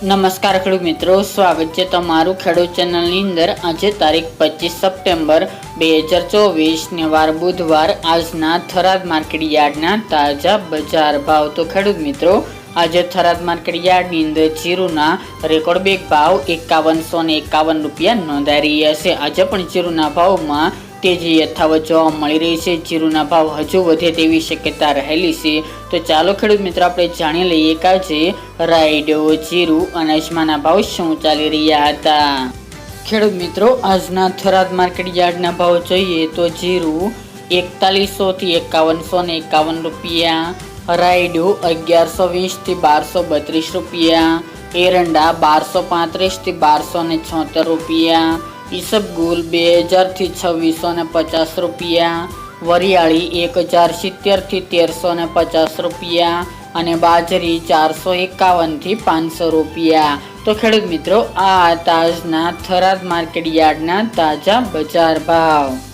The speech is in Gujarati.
નમસ્કાર ખેડૂત મિત્રો, સ્વાગત છે તમારું ખેડૂત ચેનલની અંદર. આજે તારીખ પચીસ સપ્ટેમ્બર બે હજાર ચોવીસને વાર બુધવાર. આજના થરાદ માર્કેટ યાર્ડના તાજા બજાર ભાવ. તો ખેડૂત મિત્રો, આજે થરાદ માર્કેટ યાર્ડની અંદર જીરુના રેકોર્ડ બેગ ભાવ એકાવનસો ને એકાવન રૂપિયા નોંધાઈ રહ્યા છે. આજે પણ જીરુના ભાવમાં તેજી યથાવત જોવા મળી રહી છે. જીરુના ભાવ હજુ વધે તેવી શક્યતા રહેલી છે. તો ચાલો ખેડૂત મિત્રો, આપણે જાણી લઈએ કે આજે રાયડો, જીરું અને ભાવ શું ચાલી રહ્યા હતા. ખેડૂત મિત્રો, આજના થરાદ માર્કેટ યાર્ડના ભાવ જોઈએ તો જીરું એકતાલીસો થી એકાવનસો ને એકાવન રૂપિયા, રાયડો અગિયારસો વીસથી બારસો બત્રીસ રૂપિયા, એરંડા બારસો પાંત્રીસથી બારસો ને છોતેર રૂપિયા ઈસબગુલ બે હજારથી છવ્વીસો ને પચાસ રૂપિયા, વરિયાળી એક હજાર સિત્તેરથી તેરસો ને પચાસ રૂપિયા અને બાજરી ચારસો એકાવનથી પાંચસો રૂપિયા. તો ખેડૂત મિત્રો, આ તાજના થરાદ માર્કેટ યાર્ડના તાજા બજાર ભાવ.